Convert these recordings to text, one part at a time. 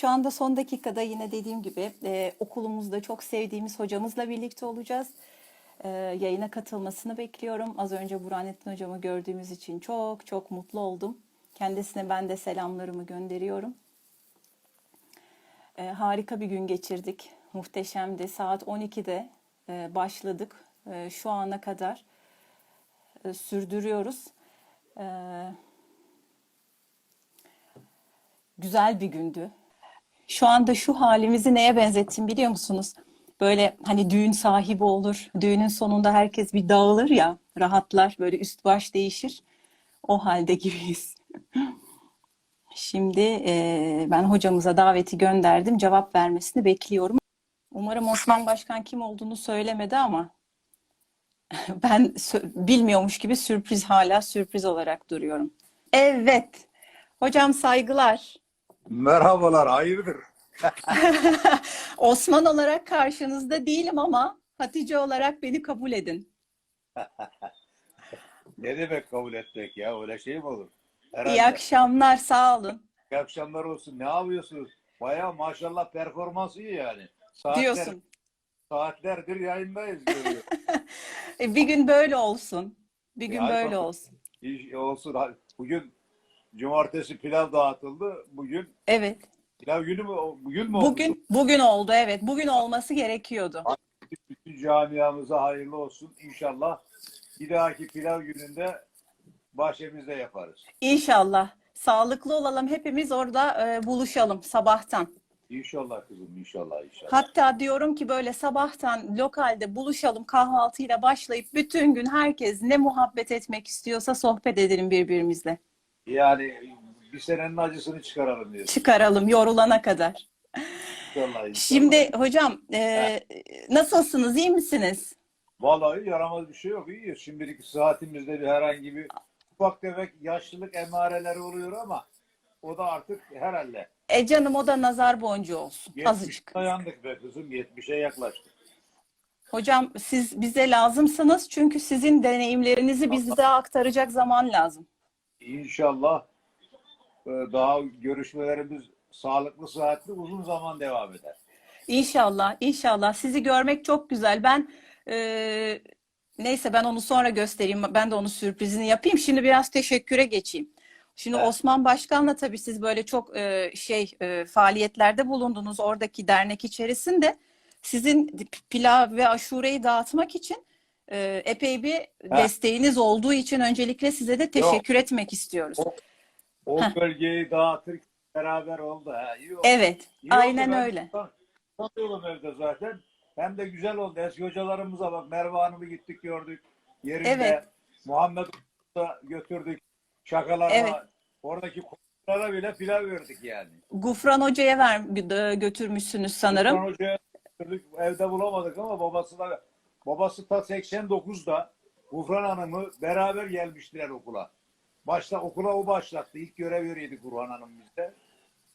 Şu anda son dakikada yine dediğim gibi e, okulumuzda çok sevdiğimiz hocamızla birlikte olacağız. E, yayına katılmasını bekliyorum. Az önce Burhanettin hocamı gördüğümüz için çok çok mutlu oldum. Kendisine ben de selamlarımı gönderiyorum. E, harika bir gün geçirdik. Muhteşemdi. Saat 12'de e, başladık. E, şu ana kadar e, sürdürüyoruz. E, güzel bir gündü. Şu anda şu halimizi neye benzettim biliyor musunuz? Böyle hani düğün sahibi olur. Düğünün sonunda herkes bir dağılır ya, rahatlar, böyle üst baş değişir. O halde gibiyiz. Şimdi e, ben hocamıza daveti gönderdim. Cevap vermesini bekliyorum. Umarım Osman Başkan kim olduğunu söylemedi ama ben bilmiyormuş gibi sürpriz hala sürpriz olarak duruyorum. Evet. Hocam saygılar. Merhabalar, hayırdır? Osman olarak karşınızda değilim ama Hatice olarak beni kabul edin. Ne demek kabul etmek ya? Öyle şey mi olur? İyi Herhalde. akşamlar, sağ olun. İyi akşamlar olsun. Ne yapıyorsunuz? Baya maşallah performans iyi yani. Saatler, Diyorsun. Saatlerdir yayındayız. E, Bir gün böyle olsun. Bir gün Ya, böyle olsun. İyi olsun. Bugün cumartesi pilav dağıtıldı. Bugün Evet. pilav günü mü? Bugün mü oldu? Bugün bugün oldu evet. Bugün olması gerekiyordu. Bütün camiamıza hayırlı olsun. İnşallah bir dahaki pilav gününde bahçemizde yaparız. İnşallah. Sağlıklı olalım. Hepimiz orada e, buluşalım sabahtan. İnşallah kızım, inşallah inşallah. Hatta diyorum ki böyle sabahtan lokalde buluşalım kahvaltıyla başlayıp bütün gün herkes ne muhabbet etmek istiyorsa sohbet edelim birbirimizle. Yani bir senenin acısını çıkaralım diyorsun. Çıkaralım yorulana kadar. İnşallah, inşallah. Şimdi hocam e, nasılsınız? iyi misiniz? Vallahi yaramaz bir şey yok. İyiyiz. Şimdilik saatimizde bir herhangi bir ufak tefek yaşlılık emareleri oluyor ama o da artık herhalde. E canım o da nazar boncuğu olsun. 70 Azıcık. dayandık be kızım. 70'e yaklaştık. Hocam siz bize lazımsınız çünkü sizin deneyimlerinizi bize aktaracak zaman lazım. İnşallah e, daha görüşmelerimiz sağlıklı, sıhhatli uzun zaman devam eder. İnşallah, inşallah. Sizi görmek çok güzel. Ben e, neyse ben onu sonra göstereyim. Ben de onun sürprizini yapayım. Şimdi biraz teşekküre geçeyim. Şimdi Evet. Osman Başkan'la tabii siz böyle çok e, şey e, faaliyetlerde bulundunuz oradaki dernek içerisinde. Sizin pilav ve aşureyi dağıtmak için e, epey bir desteğiniz olduğu için öncelikle size de teşekkür etmek istiyoruz. O- O bölgeyi dağıtır beraber oldu. Ha, iyi oldu. Evet, İyi oldu. aynen Ben öyle. Tanıyorum evde zaten. Hem de güzel oldu. Eski hocalarımıza bak. Merve Hanım'ı gittik gördük. Yerinde. Evet. Muhammed da götürdük. Şakalarla. Evet. Oradaki konuklara bile pilav verdik yani. Gufran Hoca'ya ver, götürmüşsünüz sanırım. Gufran Hoca'ya götürdük. Evde bulamadık ama babası da babası ta 89'da Gufran Hanım'ı beraber gelmiştiler okula. Başta okula o başlattı. İlk görev veriydi Gufran Hanım bizde.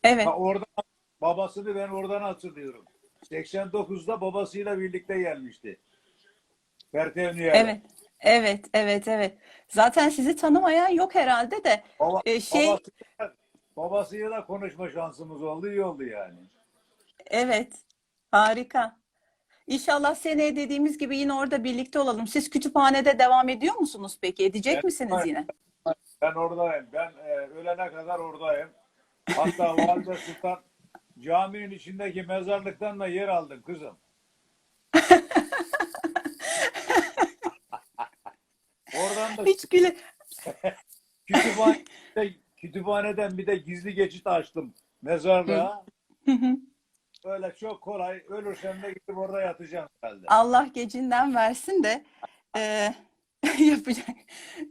Evet. Ha, oradan babasını ben oradan hatırlıyorum. 89'da babasıyla birlikte gelmişti. Pertevniye'ye. Evet. Evet, evet, evet. Zaten sizi tanımayan yok herhalde de. Baba, E, şey- babasıyla, babasıyla konuşma şansımız oldu. iyi oldu yani. Evet. Harika. İnşallah seneye dediğimiz gibi yine orada birlikte olalım. Siz kütüphanede devam ediyor musunuz peki? Edecek Evet. misiniz yine? Ben oradayım. Ben e, ölene kadar oradayım. Hatta Valide Sultan caminin içindeki mezarlıktan da yer aldım kızım. Oradan da Hiç güle. kütüphanede, kütüphaneden bir de gizli geçit açtım mezarlığa. Öyle çok kolay. Ölürsem de gidip orada yatacağım herhalde. Allah gecinden versin de e, yapacak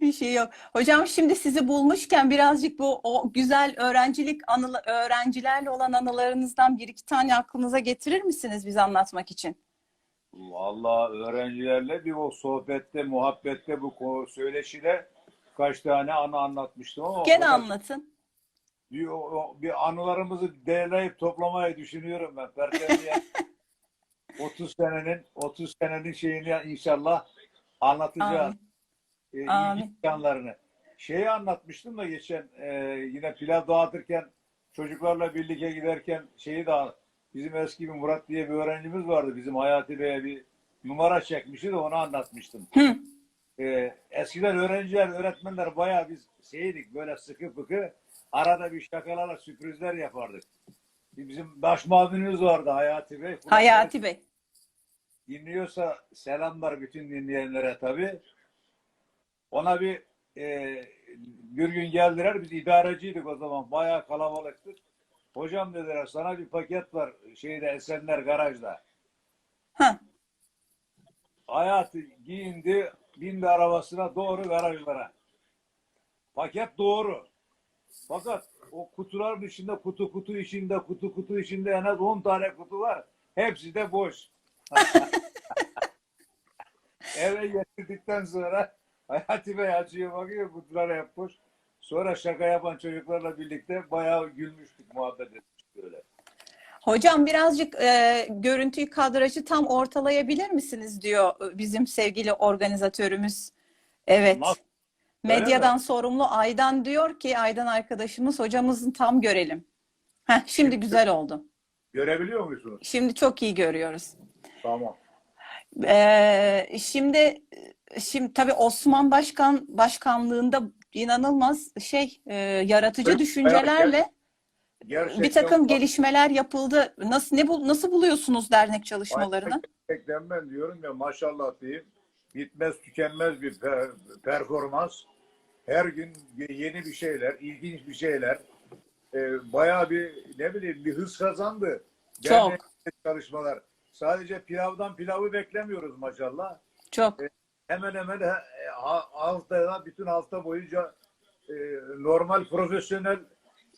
bir şey yok. Hocam şimdi sizi bulmuşken birazcık bu o güzel öğrencilik anılı, öğrencilerle olan anılarınızdan bir iki tane aklınıza getirir misiniz bize anlatmak için? Vallahi öğrencilerle bir o sohbette, muhabbette bu söyleşide kaç tane anı anlatmıştım ama Gene anlatın. Bir, bir anılarımızı derleyip toplamayı düşünüyorum ben. Pertevniye 30 senenin 30 senenin şeyini inşallah anlatacağız. Amin. E, Amin. Şeyi anlatmıştım da geçen e, yine pilav dağıtırken çocuklarla birlikte giderken şeyi de bizim eski bir Murat diye bir öğrencimiz vardı. Bizim Hayati Bey'e bir numara çekmişti de onu anlatmıştım. Hı. Ee, eskiden öğrenciler, öğretmenler bayağı biz şeydik böyle sıkı fıkı. Arada bir şakalarla sürprizler yapardık. Bizim baş muavinimiz vardı Hayati Bey. Hayati Bey. Dinliyorsa selamlar bütün dinleyenlere tabii. Ona bir e, bir gün geldiler. Biz idareciydik o zaman. Bayağı kalabalıktık. Hocam dediler sana bir paket var şeyde Esenler garajda. Ha. Hayatı giyindi, bindi arabasına doğru garajlara. Paket doğru. Fakat o kutuların içinde kutu kutu içinde kutu kutu içinde en az 10 tane kutu var. Hepsi de boş. Eve getirdikten sonra Hayati Bey açıyor bakıyor kutular hep boş. Sonra şaka yapan çocuklarla birlikte bayağı gülmüştük, muhabbet etmiştik böyle. Hocam birazcık e, görüntüyü kadrajı tam ortalayabilir misiniz diyor bizim sevgili organizatörümüz. Evet. Nasıl? Medyadan sorumlu Aydan diyor ki Aydan arkadaşımız hocamızın tam görelim. Heh, şimdi güzel oldu. Görebiliyor musunuz? Şimdi çok iyi görüyoruz. Tamam. Ee, şimdi şimdi tabii Osman Başkan başkanlığında inanılmaz şey e, yaratıcı Evet, düşüncelerle Gerçekten bir takım gelişmeler yapıldı. Nasıl ne bul- nasıl buluyorsunuz dernek çalışmalarını? Gerçekten ben diyorum ya maşallah diyeyim. Bitmez tükenmez bir per- performans. Her gün yeni bir şeyler, ilginç bir şeyler. Ee, bayağı bir ne bileyim bir hız kazandı. Çok. Çalışmalar. Sadece pilavdan pilavı beklemiyoruz maşallah. Çok. Hemen hemen e, ha- haftada bütün hafta boyunca e, normal profesyonel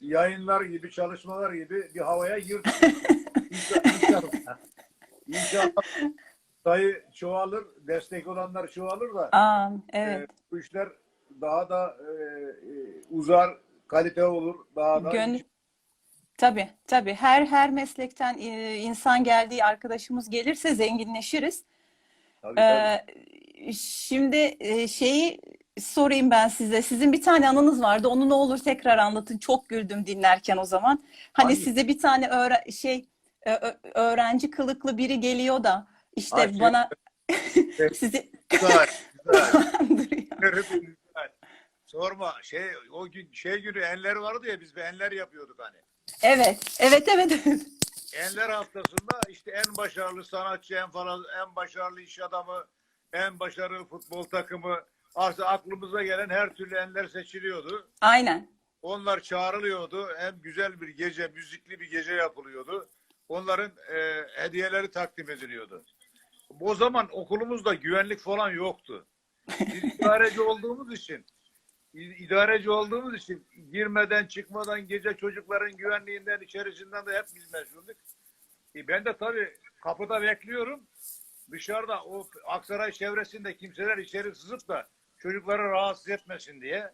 yayınlar gibi çalışmalar gibi bir havaya girdik. İnşallah, inşallah, inşallah sayı çoğalır, destek olanlar çoğalır da Aa, evet. e, bu işler daha da e, e, uzar, kalite olur, daha da Gönül Tabii, tabii. Her her meslekten e, insan geldiği arkadaşımız gelirse zenginleşiriz. Tabii, tabii. Ee, şimdi e, şeyi sorayım ben size. Sizin bir tane anınız vardı. Onu ne olur tekrar anlatın. Çok güldüm dinlerken o zaman. Hani Hangi? size bir tane öğre- şey öğrenci kılıklı biri geliyor da işte şey- bana sizi güzel, güzel. Sorma şey o gün şey günü enler vardı ya biz bir enler yapıyorduk hani. Evet, evet, evet. Enler haftasında işte en başarılı sanatçı, en falan, en başarılı iş adamı, en başarılı futbol takımı artık aklımıza gelen her türlü enler seçiliyordu. Aynen. Onlar çağrılıyordu. Hem güzel bir gece, müzikli bir gece yapılıyordu. Onların e, hediyeleri takdim ediliyordu. O zaman okulumuzda güvenlik falan yoktu. Biz idareci olduğumuz için idareci olduğumuz için girmeden çıkmadan gece çocukların güvenliğinden içerisinden de hep biz mesuldük. E ben de tabii kapıda bekliyorum. Dışarıda o Aksaray çevresinde kimseler içeri sızıp da çocukları rahatsız etmesin diye.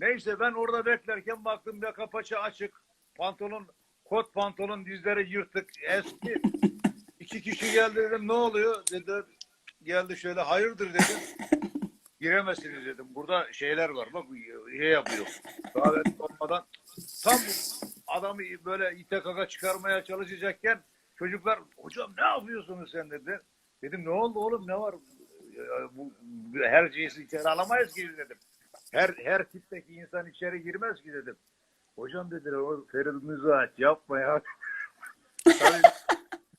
Neyse ben orada beklerken baktım yaka paça açık. Pantolon, kot pantolon dizleri yırtık eski. İki kişi geldi dedim ne oluyor? Dedi geldi şöyle hayırdır dedim. Giremezsiniz dedim. Burada şeyler var bak şey yapıyor. Davet olmadan tam adamı böyle ite kaka çıkarmaya çalışacakken çocuklar hocam ne yapıyorsunuz sen dedi. Dedim ne oldu oğlum ne var? Bu, her şeyi içeri alamayız ki dedim. Her her tipteki insan içeri girmez ki dedim. Hocam dediler o Ferit Müzaat yapma ya. Tabii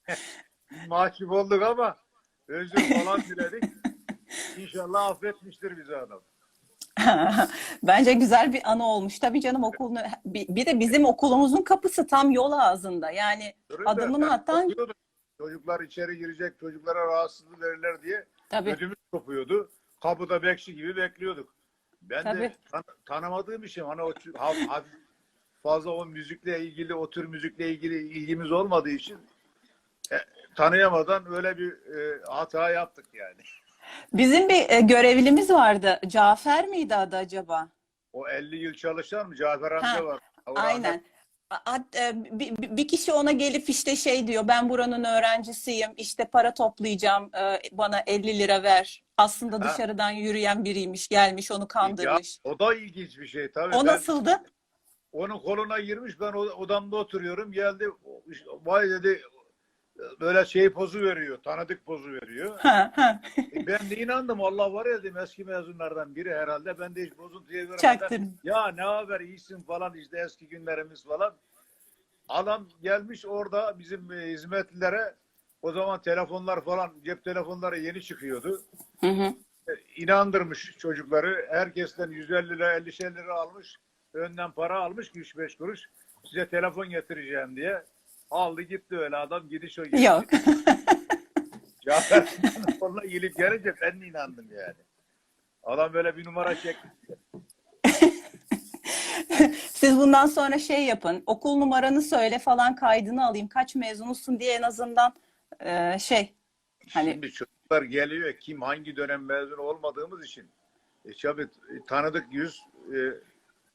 mahcup olduk ama özür falan diledik. İnşallah affetmiştir bizi adam. Bence güzel bir anı olmuş. Tabii canım okulunu bir, de bizim okulumuzun kapısı tam yol ağzında. Yani Görün adımını atan. Çocuklar içeri girecek, çocuklara rahatsızlık verirler diye tabii ödümüz kopuyordu. Kapıda bekçi gibi bekliyorduk. Ben Tabii. de tan- tanımadığım için hani o hafif fazla o müzikle ilgili, o tür müzikle ilgili ilgimiz olmadığı için e, tanıyamadan öyle bir e, hata yaptık yani. bizim bir e, görevlimiz vardı. Cafer miydi adı acaba? O 50 yıl çalışan mı? Cafer amca Ha, var. O Aynen. E, Bir, kişi ona gelip işte şey diyor ben buranın öğrencisiyim işte para toplayacağım e, bana 50 lira ver. Aslında Ha. dışarıdan yürüyen biriymiş gelmiş onu Ya, kandırmış. o da ilginç bir şey tabii. O Ben- nasıldı? Onun koluna girmiş. Ben o- odamda oturuyorum. Geldi. Vay dedi böyle şey pozu veriyor. Tanıdık pozu veriyor. E ben de inandım. Allah var ya dedim eski mezunlardan biri herhalde. Ben de hiç bozuntuya vermeden. Ya ne haber iyisin falan işte eski günlerimiz falan. Adam gelmiş orada bizim e, hizmetlilere o zaman telefonlar falan cep telefonları yeni çıkıyordu. Hı hı. E, inandırmış çocukları. Herkesten 150 lira 50 lira almış. Önden para almış 3-5 kuruş. Size telefon getireceğim diye. Aldı gitti öyle adam gidiş o gidiş. Yok. Cafer telefonla gelip gelince ben de inandım yani. Adam böyle bir numara çekti. Siz bundan sonra şey yapın. Okul numaranı söyle falan kaydını alayım. Kaç mezunusun diye en azından e, şey hani Şimdi çocuklar geliyor kim hangi dönem mezun olmadığımız için e, tabii e, tanıdık yüz e,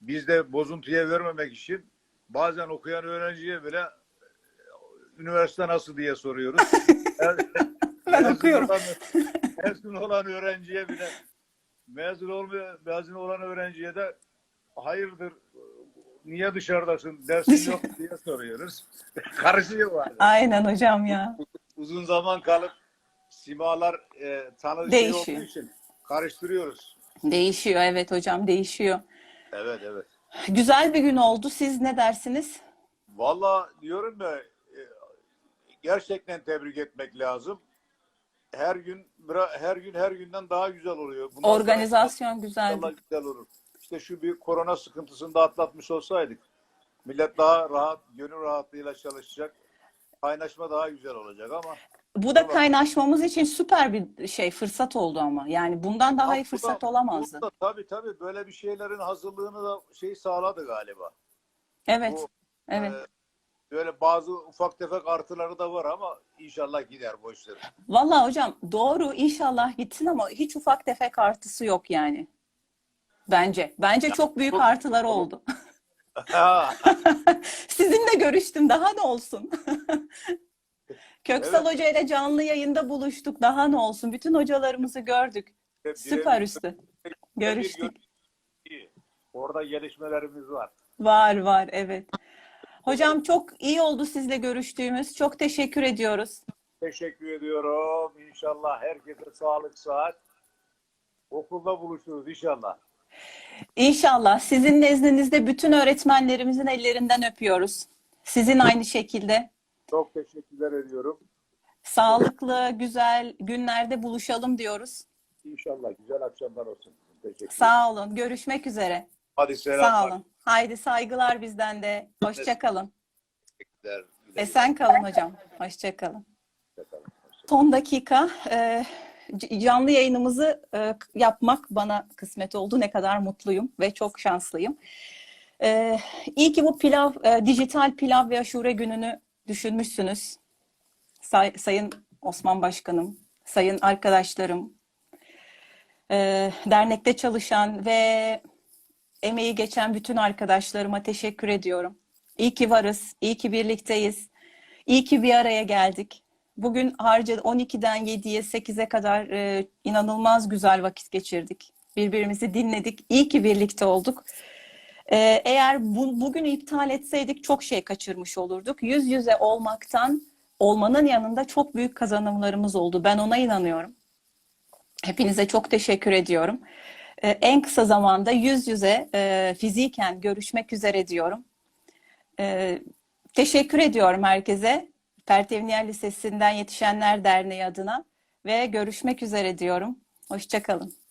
biz de bozuntuya vermemek için bazen okuyan öğrenciye bile üniversite nasıl diye soruyoruz. ben Mezun okuyorum. olan- mezun olan öğrenciye bile mezun olmayan mezun olan öğrenciye de hayırdır niye dışarıdasın dersin yok diye soruyoruz. Karışıyor bazen. Aynen hocam ya. uzun zaman kalıp simalar e, tanıdığı şey olduğu için karıştırıyoruz. Değişiyor evet hocam değişiyor. Evet evet. Güzel bir gün oldu. Siz ne dersiniz? Valla diyorum ya gerçekten tebrik etmek lazım. Her gün her gün her günden daha güzel oluyor. Bundan Organizasyon inşallah güzel olur. İşte şu bir korona sıkıntısını da atlatmış olsaydık millet daha rahat, gönül rahatlığıyla çalışacak. Kaynaşma daha güzel olacak ama Bu da kaynaşmamız için süper bir şey fırsat oldu ama. Yani bundan daha iyi fırsat olamazdı. bu da tabii tabii böyle bir şeylerin hazırlığını da şey sağladı galiba. Evet. Bu, Evet. Ee, böyle bazı ufak tefek artıları da var ama inşallah gider bu işler. Vallahi hocam doğru inşallah gitsin ama hiç ufak tefek artısı yok yani. Bence. Bence çok büyük çok- artıları oldu. Ha, Sizinle görüştüm. Daha ne olsun? Köksal Evet. Hoca ile canlı yayında buluştuk. Daha ne olsun? Bütün hocalarımızı gördük. Süper üstü. Görüştük. Orada gelişmelerimiz var. Var var evet. Hocam çok iyi oldu sizle görüştüğümüz. Çok teşekkür ediyoruz. Teşekkür ediyorum. İnşallah herkese sağlık saat. Okulda buluşuruz inşallah. İnşallah sizin nezdinizde bütün öğretmenlerimizin ellerinden öpüyoruz. Sizin aynı şekilde Çok teşekkürler ediyorum. sağlıklı, güzel günlerde buluşalım diyoruz. İnşallah güzel akşamlar olsun. Teşekkür Sağ olun. Görüşmek üzere. Hadi selamlar. Sağ olun. Haydi saygılar bizden de. Hoşça kalın. Teşekkürler. Esen kalın hocam. Hoşça kalın. Hoşçakalın. Son dakika e, canlı yayınımızı e, yapmak bana kısmet oldu. Ne kadar mutluyum ve çok şanslıyım. E, iyi ki bu pilav, e, dijital pilav ve aşure gününü düşünmüşsünüz. Say- Sayın Osman Başkanım, sayın arkadaşlarım, e, dernekte çalışan ve emeği geçen bütün arkadaşlarıma teşekkür ediyorum. İyi ki varız, iyi ki birlikteyiz, iyi ki bir araya geldik. Bugün harca 12'den 7'ye 8'e kadar e, inanılmaz güzel vakit geçirdik. Birbirimizi dinledik. İyi ki birlikte olduk. E, eğer bu, bugünü iptal etseydik çok şey kaçırmış olurduk. Yüz yüze olmaktan olmanın yanında çok büyük kazanımlarımız oldu. Ben ona inanıyorum. Hepinize çok teşekkür ediyorum. E, en kısa zamanda yüz yüze e, fiziken görüşmek üzere diyorum. E, teşekkür ediyorum herkese. Pertevniyel Lisesi'nden Yetişenler Derneği adına ve görüşmek üzere diyorum. Hoşçakalın.